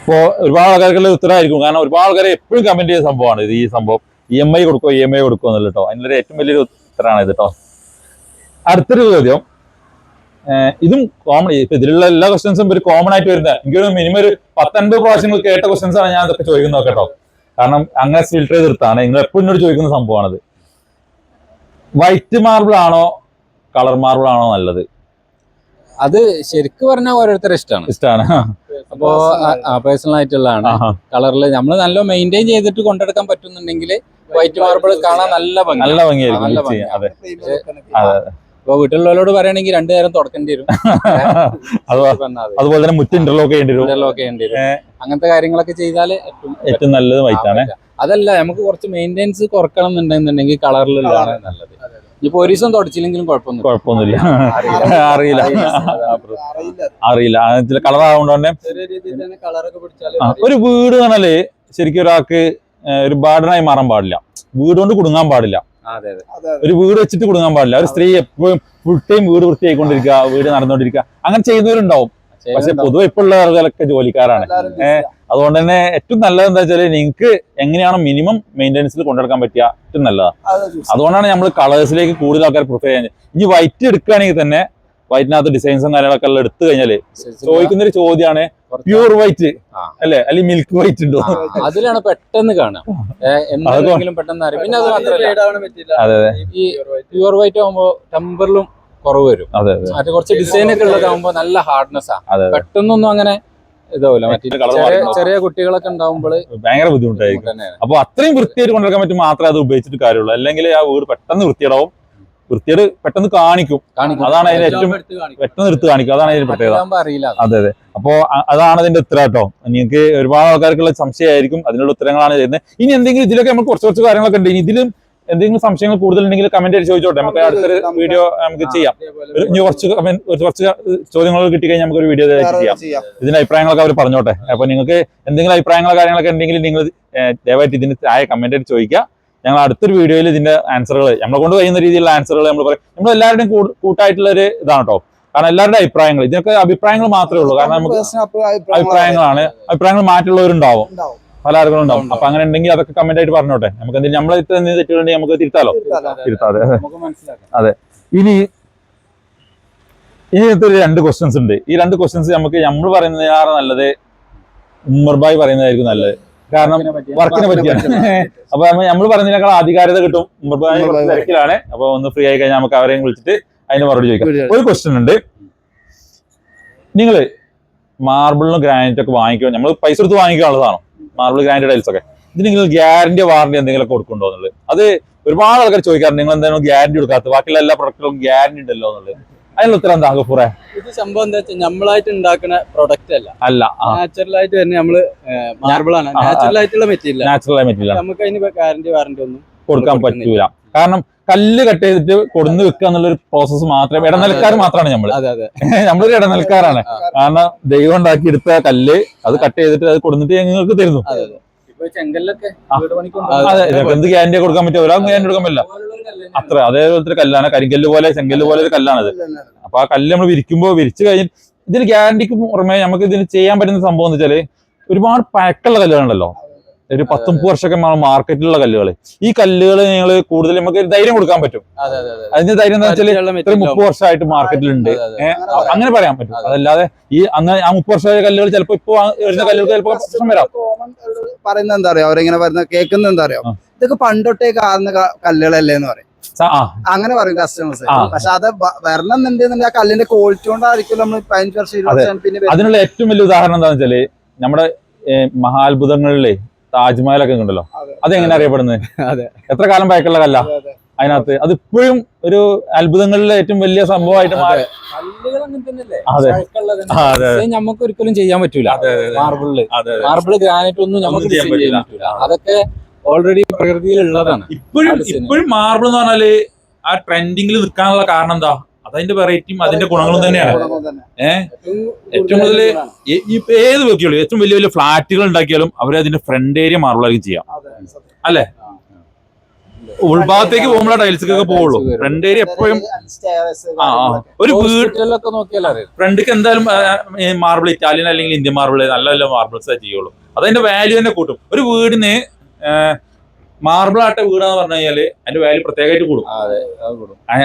അപ്പോ ഒരുപാട് ആൾക്കാർക്കുള്ള ഉത്തരമായിരിക്കും കാരണം ഒരുപാട് ആൾക്കാരെ എപ്പോഴും കമന്റ് ചെയ്യുന്ന സംഭവമാണ്. ഇത് ഈ സംഭവം ഇ എം ഐ കൊടുക്കോ ഇ എം ഐ കൊടുക്കോ എന്നുള്ളത് കേട്ടോ അതിന്റെ ഏറ്റവും വലിയൊരു ഉത്തരമാണ് ഇത് കേട്ടോ അടുത്തൊരു ചോദ്യം. ഇതും കോമൺ ഇപ്പൊ ഇതിലുള്ള എല്ലാ ക്വസ്റ്റ്യൻസും ഒരു കോമൺ ആയിട്ട് വരുന്നത് എനിക്കൊരു മിനിമം ഒരു പത്തൊൻപത് പ്രാവശ്യങ്ങൾ കേട്ട ക്വസ്റ്റ്യൻസ് ആണ് ഞാൻ ഇതൊക്കെ ചോദിക്കുന്നത് കേട്ടോ. കാരണം അങ്ങനെ ഫിൽട്ടർ ചെയ്തെടുത്താണ് നിങ്ങൾ എപ്പോഴും എന്നോട് ചോദിക്കുന്ന സംഭവമാണത്. വൈറ്റ് മാർബിൾ ആണോ കളർ മാർബിൾ ആണോ നല്ലത്? അത് ശരിക്കും പറഞ്ഞാൽ ഓരോരുത്തരുടെ ഇഷ്ടമാണ്. ഇഷ്ടമാണ് അപ്പോ പേഴ്സണൽ ആയിട്ടുള്ളതാണ്. കളറിൽ നമ്മൾ നല്ല മെയിന്റെയിൻ ചെയ്തിട്ട് കൊണ്ടെടുക്കാൻ പറ്റുന്നുണ്ടെങ്കിൽ വൈറ്റ് മാർബിൾ കാണാൻ നല്ല ഭംഗി നല്ല ഭംഗിയായിരിക്കും. അതെ. അപ്പൊ വീട്ടിലുള്ളവരോട് പറയുകയാണെങ്കിൽ രണ്ടു നേരം തുടക്കേണ്ടി വരും. (laughs) അത് അതുപോലെ തന്നെ മുറ്റ ഇന്റർലോക്ക് ചെയ്യേണ്ടി വരും. ഇന്റർലോക്ക് ചെയ്യേണ്ടി വരും. അങ്ങനത്തെ കാര്യങ്ങളൊക്കെ ചെയ്താൽ ഏറ്റവും നല്ലത് വൈറ്റാണ് അതല്ല നമുക്ക് കുറച്ച് മെയിന്റെനൻസ് കുറക്കണം എന്നുണ്ടെന്നുണ്ടെങ്കിൽ കളറിലുള്ളതാണ് നല്ലത്. ഇപ്പൊ ഒരു ദിവസം തുടച്ചില്ലെങ്കിലും കുഴപ്പമൊന്നും കുഴപ്പമൊന്നുമില്ല. അറിയില്ല. (laughs) അറിയില്ല. അറിയില്ല. (laughs) കളർ ആവുകൊണ്ട് തന്നെ ചെറിയ രീതിയിൽ തന്നെ കളറൊക്കെ പിടിച്ചാൽ ഒരു വീട് പറഞ്ഞാൽ ശരിക്കും ഒരാൾക്ക് ഒരു ബാഡനായി മാറാൻ പാടില്ല. വീട് കൊണ്ട് കുടുങ്ങാൻ പാടില്ല. ഒരു വീട് വെച്ചിട്ട് കൊടുക്കാൻ പാടില്ല. ഒരു സ്ത്രീ എപ്പോഴും ഫുൾ ടൈം വീട് വൃത്തിയായിക്കൊണ്ടിരിക്കുക വീട് നടന്നുകൊണ്ടിരിക്കുക അങ്ങനെ ചെയ്യുന്നവരുണ്ടാവും. പക്ഷെ പൊതുവെ ഇപ്പൊ ഉള്ള ആളുകളൊക്കെ ജോലിക്കാരാണ് ഏഹ്, അതുകൊണ്ട് തന്നെ ഏറ്റവും നല്ലത് എന്താ വെച്ചാൽ നിങ്ങൾക്ക് എങ്ങനെയാണ് മിനിമം മെയിന്റെനൻസിൽ കൊണ്ടെടുക്കാൻ പറ്റിയ ഏറ്റവും നല്ലതാണ് അതുകൊണ്ടാണ് നമ്മൾ കളേഴ്സിലേക്ക് കൂടുതൽ ആൾക്കാർ പ്രിഫർ ചെയ്യുന്നത്. ഇനി വൈറ്റ് എടുക്കുകയാണെങ്കിൽ തന്നെ വൈറ്റിനകത്ത് ഡിസൈൻസും കാര്യങ്ങളൊക്കെ എല്ലാം എടുത്തു കഴിഞ്ഞാൽ ചോദിക്കുന്ന ഒരു ചോദ്യമാണ് പ്യൂർ വൈറ്റ്. അല്ലെ? അല്ലെങ്കിൽ മിൽക്ക് വൈറ്റ് ഉണ്ടോ? അതിലാണ് പെട്ടെന്ന് കാണാം എന്തെങ്കിലും പെട്ടെന്ന് അറിയാം. പിന്നെ അത് മാത്രമല്ല ഈ പ്യുവർ വൈറ്റ് ആകുമ്പോ ടെമ്പറിലും കുറവ് വരും. അതെ അതെ. മറ്റേ കുറച്ച് ഡിസൈൻ ഒക്കെ ഉള്ളതാകുമ്പോ നല്ല ഹാർഡ്നെസ് ആ. പെട്ടെന്നൊന്നും അങ്ങനെ ഇതാവില്ല മറ്റേ ചെറിയ കുട്ടികളൊക്കെ ഉണ്ടാവുമ്പോൾ ഭയങ്കര ബുദ്ധിമുട്ടായിരിക്കും. അപ്പൊ അത്രയും വൃത്തിയായിട്ട് കൊണ്ടുവരാൻ പറ്റും മാത്രമേ അത് ഉപയോഗിച്ചിട്ട് കാര്യമുള്ളൂ. അല്ലെങ്കിൽ ആ വീട് പെട്ടെന്ന് വൃത്തിയിടാവും വൃത്തിയേട് പെട്ടെന്ന് കാണിക്കും. അതാണ് അതിന്റെ ഏറ്റവും പെട്ടെന്ന് എടുത്ത് കാണിക്കും. അതാണ് അതിന്റെ പ്രത്യേകത. അതെ. അതെ അപ്പോ അതാണ് അതിന്റെ ഉത്തരം കേട്ടോ. നിങ്ങൾക്ക് ഒരുപാട് ആൾക്കാർക്കുള്ള സംശയമായിരിക്കും. അതിനുള്ള ഉത്തരങ്ങളാണ് ചെയ്യുന്നത് ഇനി എന്തെങ്കിലും ഇതിലൊക്കെ നമുക്ക് കുറച്ച് കുറച്ച് കാര്യങ്ങളൊക്കെ ഉണ്ട്. ഇതിലും എന്തെങ്കിലും സംശയങ്ങൾ കൂടുതൽ ഉണ്ടെങ്കിൽ കമന്റ് ആയിട്ട് ചോദിച്ചോട്ടെ. നമുക്ക് അടുത്തൊരു വീഡിയോ നമുക്ക് ചെയ്യാം. ഇനി കുറച്ച് കുറച്ച് ചോദ്യങ്ങൾ കിട്ടിക്കഴിഞ്ഞാൽ നമുക്ക് ഒരു വീഡിയോ ചെയ്യാം. ഇതിന്റെ അഭിപ്രായങ്ങളൊക്കെ അവർ പറഞ്ഞോട്ടെ. അപ്പൊ നിങ്ങൾക്ക് എന്തെങ്കിലും അഭിപ്രായങ്ങളോ കാര്യങ്ങളൊക്കെ ഉണ്ടെങ്കിൽ നിങ്ങൾ ദയവായിട്ട് ഇതിന് താഴെ കമന്റ് ആയിട്ട് ചോദിക്കുക. ഞങ്ങൾ അടുത്തൊരു വീഡിയോയിൽ ഇതിന്റെ ആൻസറുകൾ നമ്മളെ കൊണ്ട് കഴിയുന്ന രീതിയിലുള്ള ആൻസറുകൾ നമ്മൾ പറയും. നമ്മൾ എല്ലാവരുടെയും കൂട്ടായിട്ടുള്ള ഒരു ഇതാണ് കേട്ടോ കാരണം എല്ലാവരുടെ അഭിപ്രായങ്ങൾ ഇതിനൊക്കെ അഭിപ്രായങ്ങൾ മാത്രമേ ഉള്ളൂ. കാരണം നമുക്ക് അഭിപ്രായങ്ങളാണ്. അഭിപ്രായങ്ങൾ മാറ്റുള്ളവരുണ്ടാവും. ഉണ്ടാവും. പല ആളുകളും ഉണ്ടാവും. അപ്പൊ അങ്ങനെ ഉണ്ടെങ്കിൽ അതൊക്കെ കമന്റ് ആയിട്ട് പറഞ്ഞോട്ടെ. നമുക്ക് എന്തെങ്കിലും നമ്മളെ തെറ്റുകളുണ്ടെങ്കിൽ നമുക്ക് തിരുത്താലോ. തിരുത്താതെ. അതെ. മനസ്സിലാക്കാം. ഇനി ഇനി ഇതിൽ രണ്ട് ക്വസ്റ്റ്യൻസ് ഉണ്ട്. ഈ രണ്ട് ക്വസ്റ്റ്യൻസ് നമുക്ക് നമ്മൾ പറയുന്നതിനാറ് നല്ലത് ഉമ്മർബായി പറയുന്നതായിരിക്കും നല്ലത്. കാരണം വർക്കിനെ പറ്റിയാണ്. (laughs) അപ്പൊ നമ്മൾ പറഞ്ഞതിനേക്കാൾ ആധികാരികത കിട്ടും. തിരക്കിലാണ്. അപ്പൊ ഒന്ന് ഫ്രീ ആയി കഴിഞ്ഞാൽ നമുക്ക് അവരെയും വിളിച്ചിട്ട് അതിന് മറുപടി ചോദിക്കാം. ഒരു ക്വസ്റ്റ്യൻ ഉണ്ട്. നിങ്ങൾ മാർബിളിനും ഗ്രാനൈറ്റ് ഒക്കെ വാങ്ങിക്കുക നമ്മൾ പൈസ എടുത്ത് വാങ്ങിക്കാനുള്ളതാണോ മാർബിൾ ഗ്രാനൈറ്റ് ടൈൽസ് ഒക്കെ. ഇത് നിങ്ങൾ ഗ്യാരണ്ടി വാറണ്ടി എന്തെങ്കിലും കൊടുക്കുന്നുണ്ടോ എന്നുള്ളത്? അത് ഒരുപാട് ആൾക്കാർ ചോദിക്കാറുണ്ട് നിങ്ങൾ എന്തെങ്കിലും ഗ്യാരണ്ടി കൊടുക്കാത്ത ബാക്കിയുള്ള എല്ലാ പ്രൊഡക്റ്റുകളും ഗ്യാരണ്ടി ഉണ്ടല്ലോ എന്നുള്ളത്. അതിനുള്ള ഉത്തരം എന്താ ഗഫൂറെ സംഭവം എന്താ വെച്ചാൽ നമ്മളായിട്ട് ഉണ്ടാക്കുന്ന പ്രൊഡക്റ്റ് അല്ല. അല്ല നാച്ചുറൽ ആയിട്ട് തന്നെ നമ്മൾ മാർബിൾ ആണ്. നാച്ചുറൽ ആയിട്ടുള്ള മെറ്റീരിയൽ നാച്ചുറൽ മെറ്റീരിയൽ നമുക്ക് അതിന് ഗ്യാരണ്ടി വാറണ്ടി ഒന്നും കൊടുക്കാൻ. പറ്റൂല. കാരണം കല്ല് കട്ട് ചെയ്തിട്ട് കൊടുന്ന് വെക്കുക എന്നുള്ള ഒരു പ്രോസസ്സ് മാത്രമേ ഇടനിലക്കാർ മാത്രമാണ് നമ്മൾ നമ്മളൊരു (laughs) ഇടനിലക്കാരാണ്. കാരണം ദൈവം ഉണ്ടാക്കി എടുത്ത കല്ല് അത് കട്ട് ചെയ്തിട്ട് അത് കൊടുത്തിട്ട് ഞങ്ങൾക്ക് തരുന്നു. അതെ ഇതൊക്കെ എന്ത് ഗ്യാരണ്ടി കൊടുക്കാൻ പറ്റും? ഒരാൾ ഗ്യാരണ്ടി കൊടുക്കാൻ പറ്റില്ല. അത്ര. അതേപോലത്തെ ഒരു കല്ലാണ്. കരിങ്കല്ല് പോലെ ചെങ്കല്ല് പോലെ ഒരു കല്ലാണത്. അപ്പൊ ആ കല്ല് നമ്മൾ വിരിക്കുമ്പോൾ വിരിച്ചു കഴിഞ്ഞിട്ട് ഇതിന് ഗ്യാരണ്ടിക്ക് പുറമെ നമുക്ക് ഇതിന് ചെയ്യാൻ പറ്റുന്ന സംഭവം എന്ന് വെച്ചാൽ ഒരുപാട് പഴക്കമുള്ള കല്ലുകളുണ്ടല്ലോ ഒരു പത്ത് മുപ്പത് വർഷമൊക്കെ മാർക്കറ്റിലുള്ള കല്ലുകൾ ഈ കല്ലുകൾ നിങ്ങൾ കൂടുതൽ നമുക്ക് ധൈര്യം കൊടുക്കാൻ പറ്റും. അതെ അതെ അതെ. അതിന്റെ ധൈര്യം എന്താ വെച്ചാൽ ഇത്ര മുപ്പത് വർഷമായിട്ട് മാർക്കറ്റിലുണ്ട്. അങ്ങനെ പറയാൻ പറ്റും. അതല്ലാതെ ഈ അന്ന് ആ മുപ്പത് വർഷമായ കല്ലുകൾ ചിലപ്പോ ഇപ്പൊ വരുന്ന കല്ലുകൾക്ക് ചിലപ്പോൾ പ്രശ്നം വരാം. പറയുന്നത് എന്താ പറയാ അവരിങ്ങനെ പറയുന്ന കേൾക്കുന്നത് എന്താ പറയാ ഇതൊക്കെ പണ്ടൊട്ടേ കാണുന്ന കല്ലുകളല്ലേ എന്ന് പറയും. ആ. അങ്ങനെ പറയും കസ്റ്റമേഴ്സ് പക്ഷെ അത് വരണമെന്നുണ്ടെന്നുണ്ടെങ്കിൽ ആ കല്ലിന്റെ ക്വാളിറ്റി കൊണ്ടായിരിക്കും നമ്മൾ പതിനഞ്ച് വർഷം ഇരുപത് പിന്നെ അതിനുള്ള ഏറ്റവും വലിയ ഉദാഹരണം എന്താണെന്ന് വെച്ചാൽ നമ്മുടെ മഹാത്ഭുതങ്ങളിലെ താജ്മഹലൊക്കെ ഉണ്ടല്ലോ. അതെ. അതെങ്ങനെ അറിയപ്പെടുന്നത്. എത്ര കാലം പഴക്കുള്ള കല്ല? അതെ, അതെ. അതിനകത്ത്. അത് ഇപ്പോഴും ഒരു അത്ഭുതങ്ങളിലെ ഏറ്റവും വലിയ സംഭവമായിട്ട് മാറി. നമുക്ക് ഒരിക്കലും ചെയ്യാൻ പറ്റൂല. മാർബിളിൽ. മാർബിൾ മാർബിൾ ഗ്രാനൈറ്റ് ഒന്നും നമുക്ക് ചെയ്യാൻ പറ്റില്ല അതൊക്കെ ഓൾറെഡി പ്രകൃതിയിൽ ഉള്ളതാണ് ഇപ്പോഴും ഇപ്പോഴും മാർബിൾ എന്ന് പറഞ്ഞാൽ ആ ട്രെൻഡിങ്ങിൽ നിൽക്കാനുള്ള കാരണം എന്താ? അതതിന്റെ വെറൈറ്റിയും അതിന്റെ ഗുണങ്ങളും തന്നെയാണ്. ഏഹ്? ഏറ്റവും കൂടുതൽ ഇപ്പൊ ഏത് വ്യക്തികളും ഏറ്റവും വലിയ വലിയ ഫ്ലാറ്റുകൾ ഉണ്ടാക്കിയാലും അവർ അതിന്റെ ഫ്രണ്ട് ഏരിയ മാർബിൾ ചെയ്യാം. അല്ലെ? ഉൾഭാഗത്തേക്ക് പോകുമ്പോഴേ ടൈൽസിക്കൊക്കെ പോവുള്ളൂ. ഫ്രണ്ട് ഏരിയ എപ്പോഴും ആ. ഒരു വീട്ടിലൊക്കെ നോക്കിയാൽ അറിയാം. ഫ്രണ്ടിക്ക് എന്തായാലും മാർബിൾ ഇറ്റാലിയൻ അല്ലെങ്കിൽ ഇന്ത്യൻ മാർബിൾ നല്ല നല്ല മാർബിൾസേ ചെയ്യുള്ളൂ. അതതിന്റെ വാല്യൂ തന്നെ കൂട്ടും. ഒരു വീടിന് മാർബിൾ ആട്ട വീടാന്ന് പറഞ്ഞു കഴിഞ്ഞാൽ അതിന്റെ വാല്യൂ പ്രത്യേകമായിട്ട് കൂടും.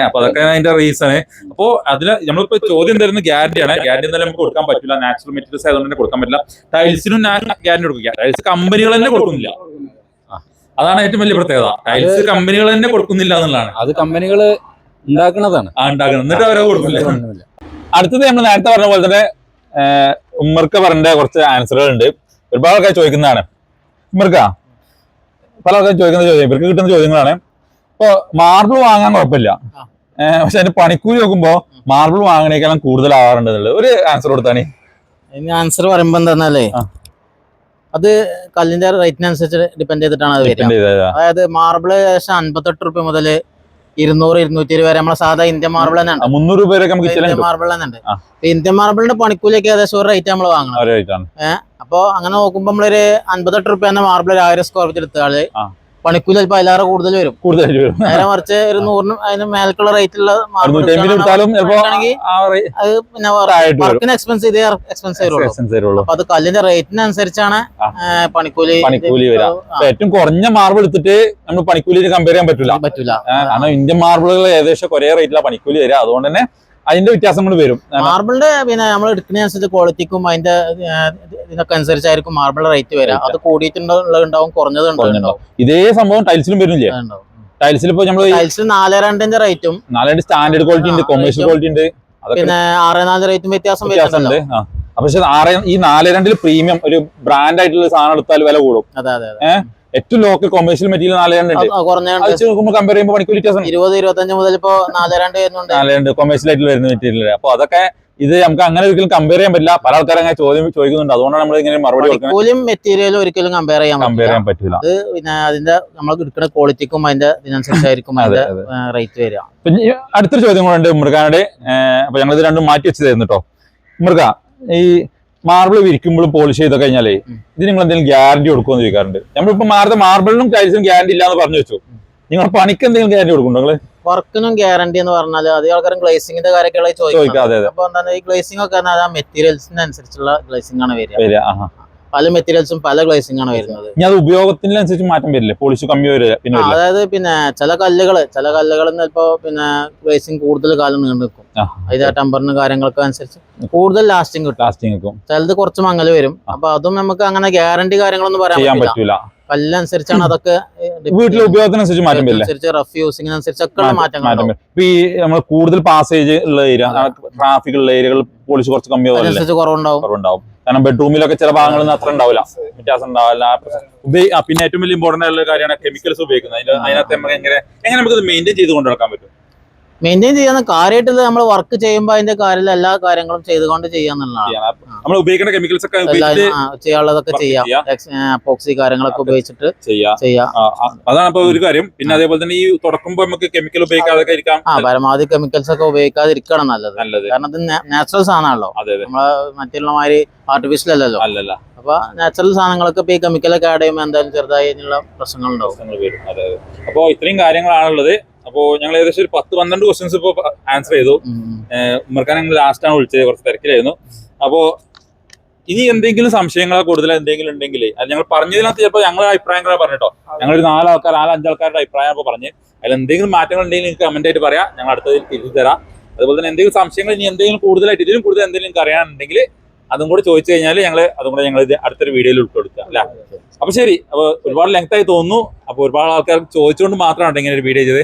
അപ്പൊ അതൊക്കെ അതിന്റെ റീസൺ അപ്പോ അതിന് നമ്മളിപ്പോ ചോദ്യം തരുന്ന ഗ്യാരണ്ടി ആണ്. ഗ്യാരണ്ടി എന്തായാലും നമുക്ക് കൊടുക്കാൻ പറ്റില്ല. നാച്ചുറൽ മെറ്റീരിയൽസ് ആയതുകൊണ്ട് തന്നെ കൊടുക്കാൻ പറ്റില്ല. ടൈൽസിനും ഞാൻ ഗ്യാരണ്ടി കൊടുക്കില്ല. ടൈൽസ് കമ്പനികൾ തന്നെ കൊടുക്കുന്നില്ല. അതാണ് ഏറ്റവും വലിയ പ്രത്യേകത. ടൈൽസ് കമ്പനികൾ തന്നെ കൊടുക്കുന്നില്ല എന്നുള്ളതാണ്. അത് കമ്പനികൾ ഉണ്ടാക്കുന്നതാണ്. ആ ഉണ്ടാക്കുന്നത്. എന്നിട്ട് അവരെ കൊടുക്കില്ല. അടുത്തത് നമ്മൾ നേരത്തെ പറഞ്ഞ പോലെ തന്നെ ഉമ്മർക്ക് പറഞ്ഞ കുറച്ച് ആൻസറുകൾ ഉണ്ട്. ഒരുപാട് ആൾക്കാർ ചോദിക്കുന്നതാണ്. ഉമ്മർക്ക? പല ആൾക്കാരും ചോദിക്കുന്ന ചോദ്യം ഇവർക്ക് കിട്ടുന്ന ചോദ്യങ്ങളാണ്. ഇപ്പൊ മാർബിൾ വാങ്ങാൻ കുഴപ്പമില്ല. പക്ഷെ അതിന്റെ പണിക്കൂലി നോക്കുമ്പോ മാർബിൾ വാങ്ങണേക്കാളും കൂടുതൽ ആവാറുണ്ട് ഒരു ആൻസർ കൊടുത്താണ് അതിന് ആൻസർ പറയുമ്പോ എന്താന്നല്ലേ. അത് കല്ലിന്റെ റേറ്റിനനുസരിച്ച് ഡിപെൻഡ് ചെയ്തിട്ടാണ് അത് അതായത് മാർബിൾ ഏകദേശം അൻപത്തെട്ട് റുപ്യ മുതൽ ഇരുന്നൂറ് ഇരുന്നൂറ്റി ഇരുപത് വരെ നമ്മളെ സാധാ ഇന്ത്യൻ മാർബിൾ തന്നെ ഉണ്ട് മുന്നൂറ് രൂപ മാർബിൾ തന്നെ ഉണ്ട് ആ. ഇപ്പൊ ഇന്ത്യൻ മാർബിളിന്റെ പണിക്കൂലിയൊക്കെ ഏകദേശം ഒരു റേറ്റ് നമ്മൾ വാങ്ങണം ഏഹ് അപ്പൊ അങ്ങനെ നോക്കുമ്പോ നമ്മളൊരു അൻപത്തെട്ട് റുപ്യ എന്ന മാർബിൾ ഒരു ആയിരം സ്ക്വയർ ഫീറ്റ് എടുത്താൽ ആ. പണിക്കൂലി ചിലപ്പോൾ അതിലേറെ കൂടുതൽ വരും. കൂടുതൽ വരും. നേരെ മറിച്ച് ഒരു നൂറിനും അതിന് മേലക്കുള്ള റേറ്റുള്ള അത് പിന്നെ വർക്കിന് എക്സ്പെൻസ് ഇതേ എക്സ്പെൻസ് വരുള്ളൂ. അപ്പൊ അത് കല്ലിന്റെ റേറ്റിനനുസരിച്ചാണ് പണിക്കൂലി പണിക്കൂലി വരാം. ഏറ്റവും കുറഞ്ഞ മാർബിൾ എടുത്തിട്ട് നമ്മൾ പണിക്കൂലി കമ്പയർ ചെയ്യാൻ പറ്റില്ല പറ്റില്ല കാരണം ഇന്ത്യൻ മാർബിളുകൾ ഏകദേശം ഒരേ റേറ്റിലാണ് പണിക്കൂലി വരിക അതുകൊണ്ട് തന്നെ അതിന്റെ വ്യത്യാസങ്ങൾ വരും. മാർബിളിന്റെ പിന്നെ നമ്മൾ എടുക്കുന്ന അനുസരിച്ച് ക്വാളിറ്റിക്കും അതിന്റെ ഇതിനൊക്കെ അനുസരിച്ചായിരിക്കും മാർബിൾ റേറ്റ് വരാം അത് കൂടിയിട്ടുണ്ടാവും കുറഞ്ഞുണ്ടാവും. ഇതേ സംഭവം ടൈൽസിലും വരുന്നില്ലേ? ടൈൽസിൽ ഇപ്പൊ നമ്മൾ ടൈൽസ് നാല് രണ്ടിന്റെ റേറ്റും നാലായിട്ട് സ്റ്റാൻഡേർഡ് ക്വാളിറ്റി ഉണ്ട് കൊമേഴ്സ്യൽ കൊമേഴ്ഷ്യൽ ക്വാളിറ്റി ഉണ്ട്. പിന്നെ ആറ് നാല് റേറ്റും വ്യത്യാസം വ്യത്യാസമുണ്ട് പക്ഷെ ആറ് ഈ നാല് രണ്ടിൽ പ്രീമിയം ഒരു ബ്രാൻഡ് ആയിട്ടുള്ള സാധനം എടുത്താൽ വില കൂടും. അതെ അതെ ഏറ്റവും ലോക്കൽ കൊമേഴ്ഷ്യൽ മെറ്റീരിയൽ നാലേണ്ട് വെച്ച് നോക്കുമ്പോൾ കമ്പയർ ചെയ്യുമ്പോൾ പണിക്കൂലി വ്യത്യാസം ഇരുപത് ഇരുപത്തഞ്ച് മുതൽ കൊമേഴ്ഷ്യൽ ആയിട്ട് വരുന്ന മെറ്റീരിയൽ അപ്പൊ അതൊക്കെ ഇത് നമുക്ക് അങ്ങനെ ഒരിക്കലും കമ്പയർ ചെയ്യാൻ പറ്റില്ല. പല ആൾക്കാരും അങ്ങനെ ചോദ്യം ചോദിക്കുന്നുണ്ട്. അതുകൊണ്ടാണ് നമ്മൾ ഇങ്ങനെ മറുപടി കൊടുക്കുന്നത്. മെറ്റീരിയലും ഒരിക്കലും കമ്പയർ ചെയ്യാൻ കമ്പയർ ചെയ്യാൻ പറ്റില്ല അത് പിന്നെ അതിന്റെ നമ്മൾ എടുക്കുന്ന ക്വാളിറ്റിക്കും അതിന്റെ ഇതിനനുസരിച്ചായിരിക്കും അതിന്റെ റേറ്റ് വരിക. പിന്നെ അടുത്തൊരു ചോദ്യം കൂടെ ഉണ്ട് ഉമ്മർഖാനോട് അപ്പൊ ഞങ്ങൾ ഇത് രണ്ടും മാറ്റി വെച്ചതായിരുന്നു കേട്ടോ മൃഗ ഈ മാർബിൾ വിരിക്കുമ്പോൾ പോളിഷ് ചെയ്ത് കഴിഞ്ഞാലേ ഇത് നിങ്ങൾ എന്തെങ്കിലും ഗ്യാരണ്ടി കൊടുക്കുമെന്ന് ചോദിക്കാറുണ്ട്. നമ്മളിപ്പോ മാറുന്ന മാർബിളിനും ടൈൽസിനും ഗ്യാരണ്ടി ഇല്ലാന്ന് പറഞ്ഞു വെച്ചു. നിങ്ങൾ പണിക്ക് എന്തെങ്കിലും ഗ്യാരണ്ടി കൊടുക്കുന്നുണ്ടോ നിങ്ങൾ? വർക്കിനും ഗ്യാരണ്ടി എന്ന് പറഞ്ഞാൽ അധികം ആൾക്കാരും ഗ്ലേസിംഗിന്റെ കാര്യമൊക്കെ ചോദിക്കും അപ്പൊ എന്താണ് ഈ ഗ്ലേസിംഗ് ഒക്കെ മെറ്റീരിയൽസിന് അനുസരിച്ചുള്ള ഗ്ലേസിംഗ് ആണ് വരിക. പല മെറ്റീരിയൽസും പല ഗ്ലേസിംഗ് ആണ് വരുന്നത്. ഇനി അത് ഉപയോഗത്തിനനുസരിച്ച് മാറ്റം വരില്ലേ? പോളിഷ് കമ്മി വരില്ല പിന്നെ അതായത് പിന്നെ ചില കല്ലുകൾ ചില കല്ലുകൾ ചിലപ്പോ പിന്നെ ഗ്ലേസിംഗ് കൂടുതൽ കാലം നീണ്ടു നിൽക്കും. ആ. അതിന്റെ ടെമ്പറിന് കാര്യങ്ങൾക്ക് അനുസരിച്ച് കൂടുതൽ ലാസ്റ്റിംഗ് കിട്ടും. ലാസ്റ്റിംഗ് കിട്ടും. ചിലത് കുറച്ച് മങ്ങൽ വരും. അപ്പൊ അതും നമുക്ക് അങ്ങനെ ഗ്യാരണ്ടി കാര്യങ്ങളൊന്നും പറയാൻ പറ്റില്ല. പറ്റൂല. കല്ലനുസരിച്ചാണ് അതൊക്കെ വീട്ടിലെ ഉപയോഗത്തിനനുസരിച്ച് മാറ്റം വരില്ല? റഫ് യൂസിങ്ങിനനുസരിച്ചൊക്കെ മാറ്റങ്ങൾ ഈ നമ്മൾ കൂടുതൽ പാസേജ് ഉള്ള ഏരിയ ട്രാഫിക് ഉള്ള ഏരിയകൾ പോളിഷ് കുറച്ച് കമ്മി കുറവുണ്ടാവും. കാരണം ബെഡ്റൂമിലൊക്കെ ചില ഭാഗങ്ങളിൽ അത്ര ഉണ്ടാവില്ല. വ്യത്യാസം ഉണ്ടാവില്ല പിന്നെ ഏറ്റവും വലിയ ഇമ്പോർട്ടന്റ് ആയിട്ടുള്ള കാര്യമാണ് കെമിക്കൽസ് ഉപയോഗിക്കുന്നത്. അതിനകത്ത് നമുക്ക് എങ്ങനെ എങ്ങനെ നമുക്ക് മെയിന്റെയിൻ ചെയ്ത് കൊണ്ടുനടക്കാൻ പറ്റും? മെയിന്റെയിൻ ചെയ്യാൻ കാര്യമായിട്ട് നമ്മൾ വർക്ക് ചെയ്യുമ്പോൾ അതിന്റെ കാര്യത്തിൽ എല്ലാ കാര്യങ്ങളും ചെയ്തുകൊണ്ട് ചെയ്യാന്നുള്ളതാണ് നമ്മൾ ഉപയോഗിക്കുന്ന കെമിക്കൽസ് ഒക്കെ ഉപയോഗിച്ചിട്ട് ചെയ്യാനുള്ളതൊക്കെ ചെയ്യാം. അപ്പോക്സി കാര്യങ്ങളൊക്കെ ഉപയോഗിച്ചിട്ട് ചെയ്യാം. അതാണ് ഇപ്പൊ ഒരു കാര്യം. പിന്നെ അതേപോലെ തന്നെ ഈ തുടക്കുമ്പോ നമുക്ക് കെമിക്കൽ ഉപയോഗിക്കാതെ ഇരിക്കാം. ആ പരമാവധി കെമിക്കൽസ് ഒക്കെ ഉപയോഗിക്കാതിരിക്കണം നല്ലത്. കാരണം അത് നാച്ചുറൽ സാധനമാണല്ലോ. നമ്മളെ മറ്റുള്ള മാതിരി ആർട്ടിഫിഷ്യൽ അല്ലല്ലോ. അല്ലല്ല. അപ്പൊ നാച്ചുറൽ സാധനങ്ങളൊക്കെ ഇപ്പൊ ഈ കെമിക്കലൊക്കെ ആഡ് ചെയ്യുമ്പോൾ എന്തായാലും ചെറുതായി അതിനുള്ള പ്രശ്നങ്ങളുണ്ടാവും. പ്രശ്നങ്ങൾ അതെ അതെ. അപ്പോ ഇത്രയും കാര്യങ്ങളാണുള്ളത്. അപ്പോ ഞങ്ങൾ ഏകദേശം ഒരു പത്ത് പന്ത്രണ്ട് ക്വസ്റ്റ്യൻസ് ഇപ്പൊ ആൻസർ ചെയ്തു. ഉമ്മർക്കാൻ ഞങ്ങൾ ലാസ്റ്റ് ആണ് വിളിച്ചത് കുറച്ച് തിരക്കിലായിരുന്നു. അപ്പോ ഇനി എന്തെങ്കിലും സംശയങ്ങളോ കൂടുതൽ എന്തെങ്കിലും ഉണ്ടെങ്കിൽ അത് ഞങ്ങൾ പറഞ്ഞതിനകത്ത് ചിലപ്പോൾ ഞങ്ങളുടെ അഭിപ്രായങ്ങളാണ് പറഞ്ഞിട്ടോ. ഞങ്ങളൊരു നാലാൾക്കാർ നാല് അഞ്ചാൾക്കാരുടെ അഭിപ്രായം ഇപ്പോൾ പറഞ്ഞ്. അതിൽ എന്തെങ്കിലും മാറ്റങ്ങൾ ഉണ്ടെങ്കിൽ നിങ്ങൾക്ക് കമന്റ് ആയിട്ട് പറയാം. ഞങ്ങൾ അടുത്തതിൽ തിരിച്ചു തരാം. അതുപോലെ തന്നെ എന്തെങ്കിലും സംശയങ്ങൾ ഇനി എന്തെങ്കിലും കൂടുതലായിട്ട് ഇതിലും കൂടുതൽ എന്തെങ്കിലും നിങ്ങൾക്ക് അറിയാനുണ്ടെങ്കിൽ അതും കൂടെ ചോദിച്ചു കഴിഞ്ഞാൽ ഞങ്ങൾ അതും കൂടെ ഞങ്ങൾ ഇത് അടുത്തൊരു വീഡിയോയിൽ ഉൾപ്പെടുത്തുക അല്ലേ? അപ്പൊ ശരി. അപ്പോൾ ഒരുപാട് ലെങ്ത് ആയി തോന്നുന്നു. അപ്പോൾ ഒരുപാട് ആൾക്കാർ ചോദിച്ചുകൊണ്ട് മാത്രമാണ് ഇങ്ങനെ ഒരു വീഡിയോ ചെയ്ത്